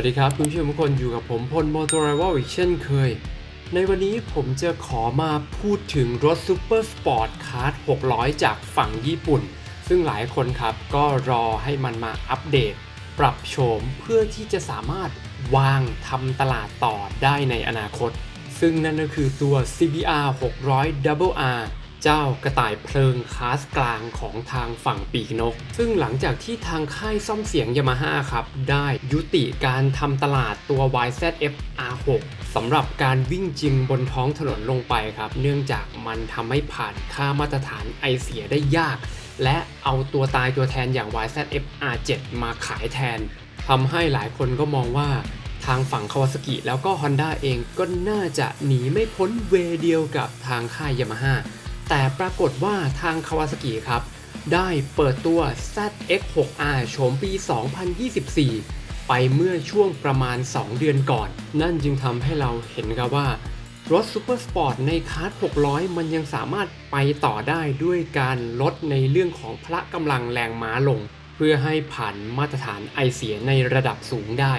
วัสดีครับคุณผู้ชมทุกคนอยู่กับผมพลมอเตอร์ไรวลอีกเช่นเคย ในวันนี้ผมจะขอมาพูดถึงรถซูเปอร์สปอร์ตคาร์ด600 จากฝั่งญี่ปุ่น ซึ่งหลายคนครับก็รอให้มันมาอัปเดต ปรับโฉมเพื่อที่จะสามารถวางทำตลาดต่อได้ในอนาคต ซึ่งนั่นก็คือตัว CBR 600 Double R เจ้ากระต่ายเพลิงคลาสกลางของทางฝั่งปีกนก ซึ่งหลังจากที่ทางค่ายซ่อมเสียงยามาฮ่าครับ ได้ยุติการทำตลาดตัว YZF R6 สำหรับการวิ่งจริงบนท้องถนนลงไปครับ เนื่องจากมันทำให้ผ่านค่ามาตรฐานไอเสียได้ยาก และเอาตัวตายตัวแทนอย่าง YZF R7 มาขายแทนทำให้หลายคนก็มองว่าทางฝั่งคาวาซากิแล้วก็ Honda เองก็น่าจะหนีไม่พ้นเวเดียวกับทางค่ายยามาฮ่า แต่ปรากฏว่าทางคาวาซากิครับ ได้เปิดตัว ZX6R โฉมปี 2024 ไปเมื่อช่วงประมาณ 2 เดือนก่อน นั่นจึงทำให้เราเห็นครับว่ารถซูเปอร์สปอร์ตในคาร์ด600 มันยังสามารถไปต่อได้ด้วยการลดในเรื่องของพละกำลังแรงม้าลง เพื่อให้ผ่านมาตรฐานไอเสียในระดับสูงได้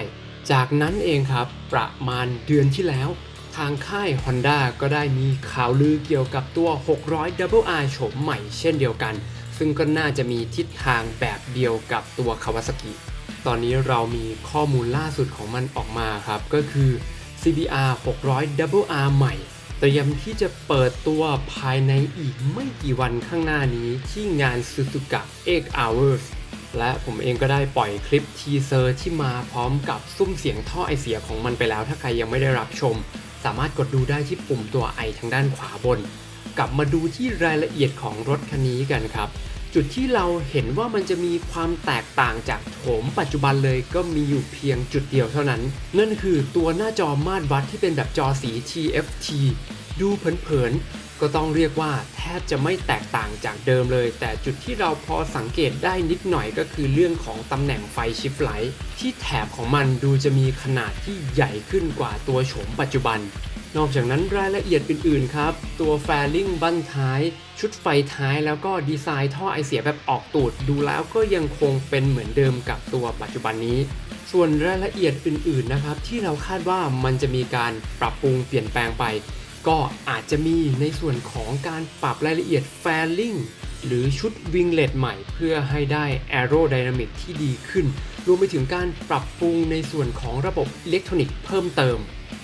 จากนั้นเองครับ ประมาณเดือนที่แล้ว ทางค่าย Honda ก็ได้มีข่าวลือเกี่ยวกับตัว 600 Double R โฉมใหม่เช่นเดียวกัน ซึ่งก็น่าจะมีทิศทางแบบเดียวกับตัว Kawasaki ตอนนี้เรามีข้อมูลล่าสุดของมันออกมาครับ ก็คือ CBR 600 Double R ใหม่ เตรียมที่จะเปิดตัวภายในอีกไม่กี่วันข้างหน้านี้ที่งาน Suzuka 8 Hours และผมเองก็ได้ปล่อยคลิปทีเซอร์ที่มาพร้อมกับซุ้มเสียงท่อไอเสียของมันไปแล้ว ถ้าใครยังไม่ได้รับชม สามารถกดดูได้ที่ปุ่มตัวไอทางด้านขวาบน กลับมาดูที่รายละเอียดของรถคันนี้กันครับ จุดที่เราเห็นว่ามันจะมีความแตกต่างจากโฉมปัจจุบันเลยก็มีอยู่เพียงจุดเดียวเท่านั้น นั่นคือตัวหน้าจอมาตรวัดที่เป็นแบบจอสี TFT ดูเผินๆ ก็ต้องเรียกว่าแทบจะไม่แตกต่างจากเดิมเลย แต่จุดที่เราพอสังเกตได้นิดหน่อยก็คือเรื่องของตำแหน่งไฟชิฟไลท์ที่แถบของมันดูจะมีขนาดที่ใหญ่ขึ้นกว่าตัวโฉมปัจจุบัน นอกจากนั้นรายละเอียดอื่นๆครับ ตัวแฟลิงบั้นท้าย ชุดไฟท้ายแล้วก็ดีไซน์ท่อไอเสียแบบออกตูดดูแล้วก็ยังคงเป็นเหมือนเดิมกับตัวปัจจุบันนี้ส่วนรายละเอียดอื่นๆนะครับที่เราคาดว่ามันจะมีการปรับปรุงเปลี่ยนแปลงไป ก็อาจจะมีในส่วนของการปรับรายละเอียดแฟลิงหรือชุดวิงเลตใหม่เพื่อให้ได้แอโรไดนามิกที่ดีขึ้น รวมไปถึงการปรับปรุงในส่วนของระบบอิเล็กทรอนิกส์เพิ่มเติม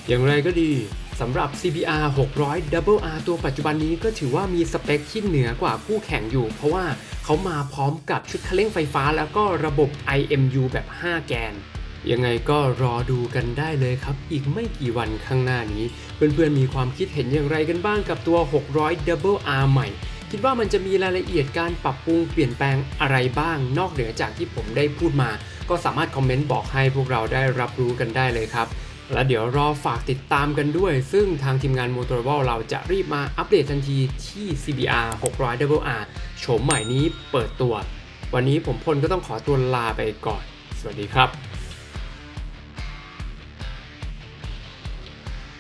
อย่างไรก็ดีสำหรับ CBR 600 Double R ตัวปัจจุบันนี้ก็ถือว่ามีสเปคที่เหนือกว่าคู่แข่งอยู่ เพราะว่าเขามาพร้อมกับชุดคันเร่งไฟฟ้าแล้วก็ระบบ IMU แบบ 5 แกน ยังไงก็รอดูกันได้เลยครับ อีกไม่กี่วันข้างหน้านี้ เพื่อนๆมีความคิดเห็นอย่างไรกันบ้างกับตัว 600 Double R ใหม่ คิดว่ามันจะมีรายละเอียดการปรับปรุงเปลี่ยนแปลงอะไรบ้าง นอกเหนือจากที่ผมได้พูดมา ก็สามารถคอมเมนต์บอกให้พวกเราได้รับรู้กันได้เลยครับและเดี๋ยวรอฝากติดตามกันด้วย ซึ่งทางทีมงาน m o t o r w a l เราจะรีบมาอัปเดตทันทีที่ CBR 600 Double R โฉมใหม่นี้เปิดตัว วันนี้ผมพลก็ต้องขอตัวลาไปก่อน สวัสดีครับ